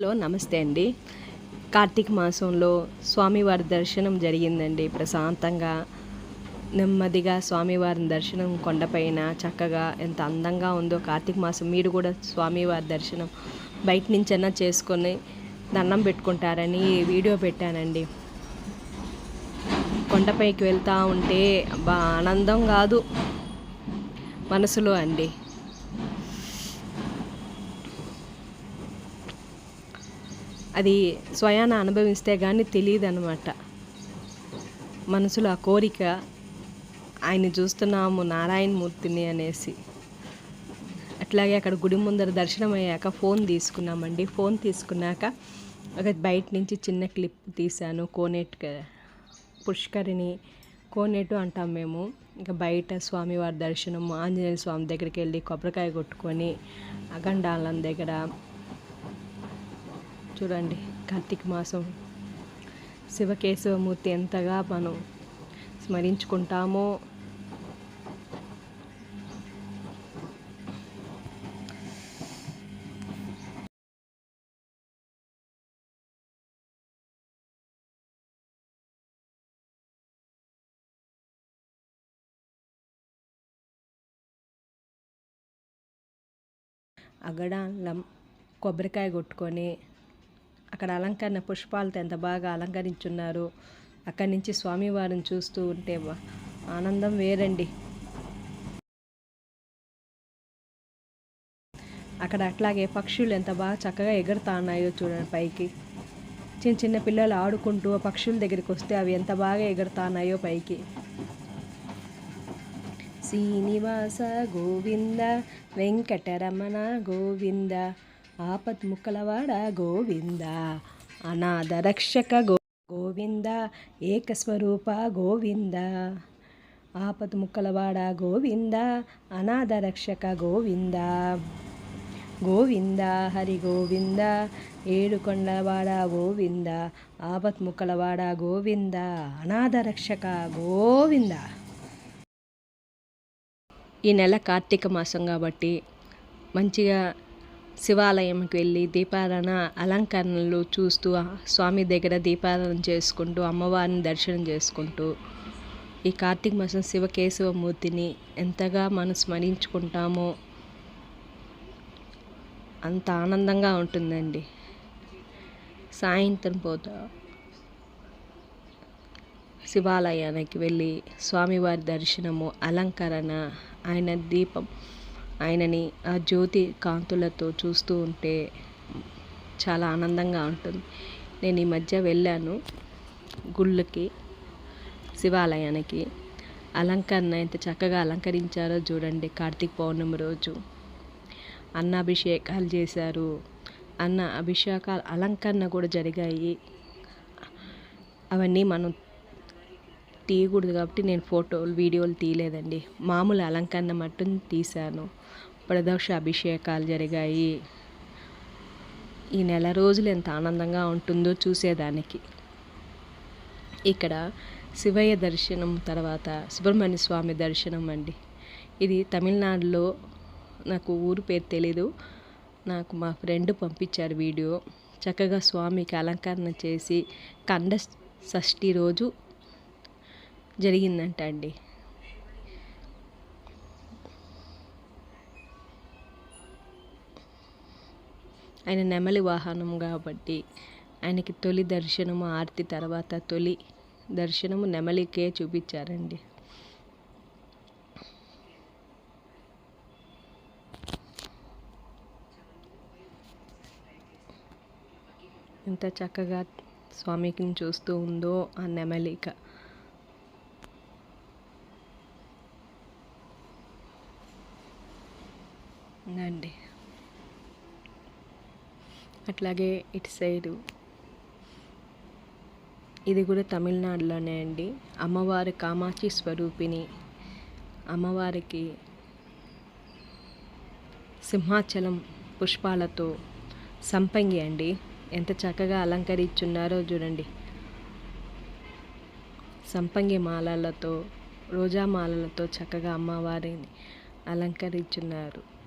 Hello నమస్తే అండి. కార్తీక మాసంలో స్వామివారి దర్శనం జరిగిందండి. ప్రశాంతంగా నెమ్మదిగా స్వామివారి దర్శనం కొండపైన చక్కగా ఎంత అందంగా ఉందో కార్తీక మాసం. మీరు కూడా స్వామివారి దర్శనం బయట నుంచైనా చేసుకొని దండం పెట్టుకుంటారని వీడియో పెట్టానండి. కొండపైకి వెళ్తూ ఉంటే బాగా ఆనందం కాదు మనసులో అండి. అది స్వయాన అనుభవిస్తే కానీ తెలియదు అనమాట మనసులో ఆ కోరిక ఆయన చూస్తున్నాము నారాయణమూర్తిని అనేసి. అట్లాగే అక్కడ గుడి ముందర దర్శనం అయ్యాక ఫోన్ తీసుకున్నామండి. ఫోన్ తీసుకున్నాక ఒక బయట నుంచి చిన్న క్లిప్ తీశాను. కోనేట్ పుష్కరిని కోనేటు అంటాం మేము. ఇంకా బయట స్వామివారి దర్శనం ఆంజనేయ స్వామి దగ్గరికి వెళ్ళి కొబ్బరికాయ కొట్టుకొని అగండాలం దగ్గర చూడండి కార్తీక మాసం. శివకేశవమూర్తి ఎంతగా మనం స్మరించుకుంటామో. అగడాలం కొబ్బరికాయ కొట్టుకొని అక్కడ అలంకరణ పుష్పాలతో ఎంత బాగా అలంకరించున్నారు అక్కడి నుంచి స్వామివారిని చూస్తూ ఉంటే ఆనందం వేరండి. అక్కడ అట్లాగే పక్షులు ఎంత బాగా చక్కగా ఎగురుతా ఉన్నాయో చూడండి పైకి. చిన్న చిన్న పిల్లలు ఆడుకుంటూ ఆ పక్షుల దగ్గరికి వస్తే అవి ఎంత బాగా ఎగురుతా ఉన్నాయో పైకి. శ్రీనివాస గోవింద వెంకటరమణ గోవింద ఆపత్ ముక్కలవాడ గోవింద అనాథ రక్షక గో గోవింద ఏకస్వరూప గోవింద ఆపత్ ముక్కలవాడ గోవింద అనాథ రక్షక గోవింద గోవింద హరి గోవింద ఏడుకొండవాడ గోవింద ఆపత్ ముక్కలవాడ గోవింద అనాథ రక్షక గోవింద ఈ నెల కార్తీక మాసం కాబట్టి మంచిగా శివాలయంకి వెళ్ళి దీపారాధన అలంకరణలు చూస్తూ స్వామి దగ్గర దీపారాధన చేసుకుంటూ అమ్మవారిని దర్శనం చేసుకుంటూ ఈ కార్తీక మాసం శివకేశవమూర్తిని ఎంతగా మనం స్మరించుకుంటామో అంత ఆనందంగా ఉంటుందండి. సాయంత్రం పూట శివాలయానికి వెళ్ళి స్వామివారి దర్శనము అలంకరణ ఆయన దీపం ఆయనని ఆ జ్యోతి కాంతులతో చూస్తూ ఉంటే చాలా ఆనందంగా ఉంటుంది. నేను ఈ మధ్య వెళ్ళాను గుళ్ళకి శివాలయానికి. అలంకరణ ఎంత చక్కగా అలంకరించారో చూడండి. కార్తీక పౌర్ణమి రోజు అన్న అభిషేకాలు చేశారు. అన్న అభిషేకాలు అలంకరణ కూడా జరిగాయి. అవన్నీ మనం తీయకూడదు కాబట్టి నేను ఫోటోలు వీడియోలు తీయలేదండి. మామూలు అలంకరణ మట్టును తీశాను. ప్రదోష అభిషేకాలు జరిగాయి. ఈ నెల రోజులు ఎంత ఆనందంగా ఉంటుందో చూసేదానికి. ఇక్కడ శివయ్య దర్శనం తర్వాత సుబ్రహ్మణ్య స్వామి దర్శనం అండి. ఇది తమిళనాడులో నాకు ఊరు పేరు తెలీదు. నాకు మా ఫ్రెండ్ పంపించారు వీడియో. చక్కగా స్వామికి అలంకరణ చేసి కండ షష్ఠి రోజు జరిగిందంట అండి. ఆయన నెమలి వాహనం కాబట్టి ఆయనకి తొలి దర్శనము ఆర్తి తర్వాత తొలి దర్శనము నెమలికే చూపించారండి. ఎంత చక్కగా స్వామికి చూస్తూ ఉందో ఆ నెమలిక. అండి. అట్లాగే ఇటు సైడు ఇది కూడా తమిళనాడులోనే అండి. అమ్మవారి కామాక్షి స్వరూపిణి. అమ్మవారికి సింహాచలం పుష్పాలతో సంపంగి అండి. ఎంత చక్కగా అలంకరించున్నారో చూడండి. సంపంగి మాలలతో రోజా మాలలతో చక్కగా అమ్మవారిని అలంకరించున్నారు.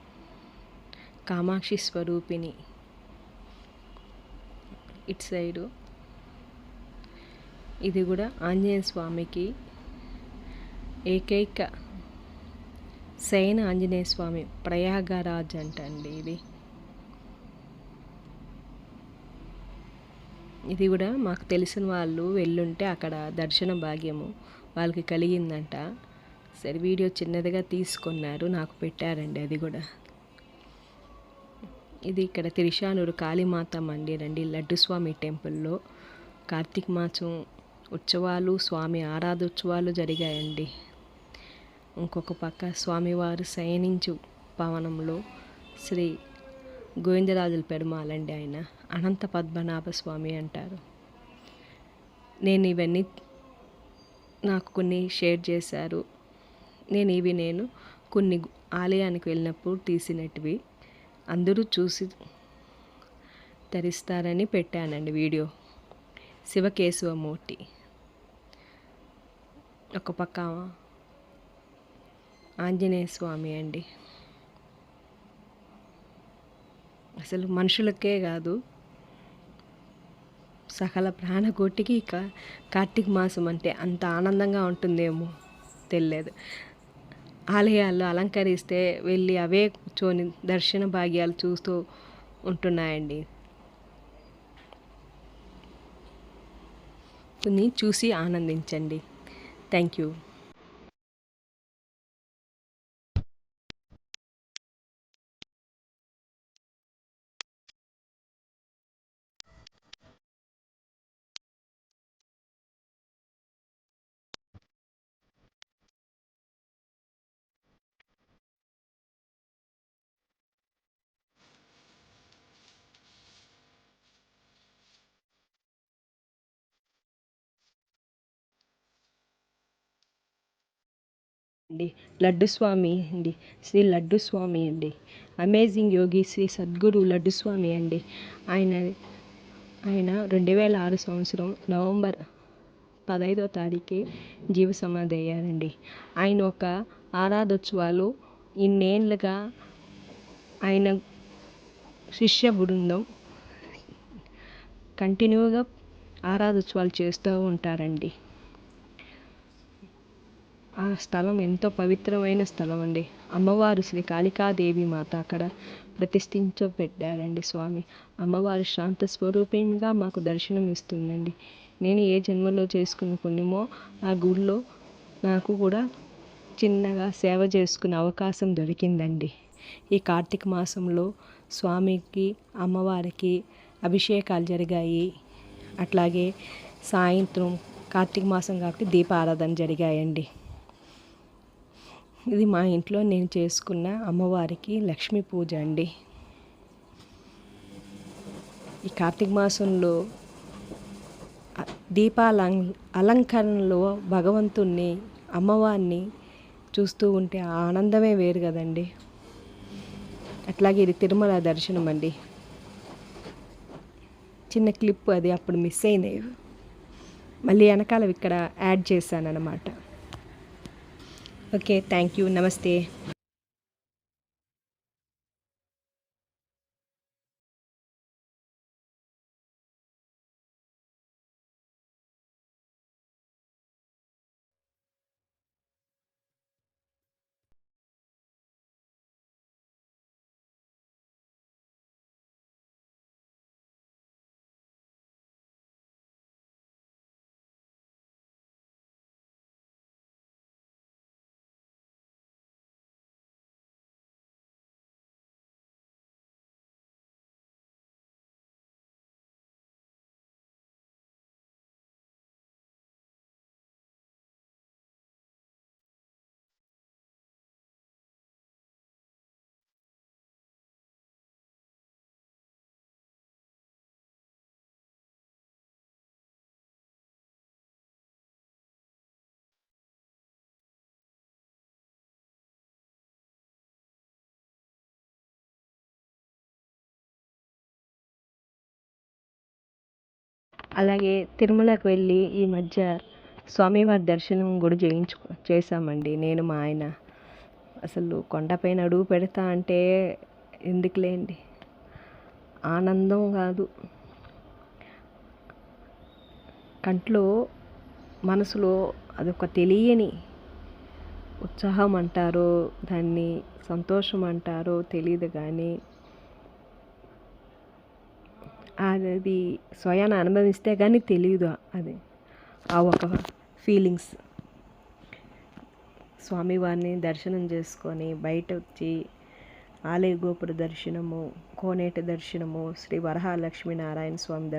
కామాక్షి స్వరూపిణి. ఇటు సైడు. ఇది కూడా ఆంజనేయ స్వామికి ఏకైక శయన ఆంజనేయ స్వామి ప్రయాగరాజ్ అంట అండి ఇది. ఇది కూడా మాకు తెలిసిన వాళ్ళు వెళ్ళుంటే అక్కడ దర్శన భాగ్యము వాళ్ళకి కలిగిందంట. సరే వీడియో చిన్నదిగా తీసుకున్నారు నాకు పెట్టారండి అది కూడా. ఇది ఇక్కడ తిరిశానూరు కాళీమాత మందిర్ అండి. లడ్డుస్వామి టెంపుల్లో కార్తీక మాసం ఉత్సవాలు స్వామి ఆరాధోత్సవాలు జరిగాయండి. ఇంకొక పక్క స్వామివారు శయనించు భవనంలో శ్రీ గోవిందరాజుల పెరుమాలండి ఆయన. అనంత పద్మనాభ స్వామి అంటారు. నేను ఇవన్నీ నాకు కొన్ని షేర్ చేశారు. నేను ఇవి నేను కొన్ని ఆలయానికి వెళ్ళినప్పుడు తీసినటివి. అందరూ చూసి ధరిస్తారని పెట్టానండి వీడియో. శివకేశవమూర్తి. ఒక పక్క ఆంజనేయ స్వామి అండి. అసలు మనుషులకే కాదు సకల ప్రాణకోటికి ఇక కార్తీక మాసం అంటే అంత ఆనందంగా ఉంటుందేమో తెలియదు ఆలయాల్లో అలంకరిస్తే వెళ్ళి అవే కూర్చొని దర్శన భాగ్యాలు చూస్తూ ఉంటున్నాయండి. కొన్ని చూసి ఆనందించండి. థ్యాంక్ యూ అండి. లడ్డు స్వామి అండి. శ్రీ లడ్డు స్వామి అండి. అమేజింగ్ యోగి శ్రీ సద్గురు లడ్డు స్వామి అండి. ఆయన ఆయన రెండు వేల ఆరు సంవత్సరం నవంబర్ పదహైదో తారీఖు జీవ సమాధి అయ్యారండి. ఆయన ఒక ఆరాధోత్సవాలు ఇన్నేళ్ళుగా ఆయన శిష్య బృందం కంటిన్యూగా ఆరాధోత్సవాలు చేస్తూ ఉంటారండి. ఆ స్థలం ఎంతో పవిత్రమైన స్థలం అండి అమ్మవారు శ్రీ కాళికాదేవి మాత అక్కడ ప్రతిష్ఠించబెట్టారండి స్వామి. అమ్మవారు శాంత స్వరూపంగా మాకు దర్శనం ఇస్తుందండి. నేను ఏ జన్మలో చేసుకున్న పుణ్యమో ఆ గుడిలో నాకు కూడా చిన్నగా సేవ చేసుకునే అవకాశం దొరికిందండి. ఈ కార్తీక మాసంలో స్వామికి అమ్మవారికి అభిషేకాలు జరిగాయి. అట్లాగే సాయంత్రం కార్తీక మాసం కాబట్టి దీపారాధన జరిగాయండి. ఇది మా ఇంట్లో నేను చేసుకున్న అమ్మవారికి లక్ష్మీ పూజ అండి. ఈ కార్తీక మాసంలో దీపాల అలంకరణలో భగవంతుణ్ణి అమ్మవారిని చూస్తూ ఉంటే ఆనందమే వేరు కదండి. అట్లాగే ఇది తిరుమల దర్శనం అండి. చిన్న క్లిప్ అది అప్పుడు మిస్ అయినాయి. మళ్ళీ వెనకాల ఇక్కడ యాడ్ చేశాను అనమాట ఓకే థ్యాంక్ యూ అలాగే తిరుమలకు వెళ్ళి ఈ మధ్య స్వామివారి దర్శనం కూడా చేయించు చేశామండి. నేను మా ఆయన. అసలు కొండపైన అడుగు పెడతా అంటే ఎందుకులేండి? ఆనందం కాదు. కంట్లో మనసులో అదొక తెలియని ఉత్సాహం అంటారో దాన్ని సంతోషం అంటారో తెలియదు కానీ అది స్వయాన్ని అనుభవిస్తే కానీ తెలియదు అది. ఆ ఒక ఫీలింగ్స్ స్వామివారిని దర్శనం చేసుకొని బయట వచ్చి ఆలయ గోపుర దర్శనము కోనేటి దర్శనము శ్రీ వరహాలక్ష్మీ నారాయణ స్వామి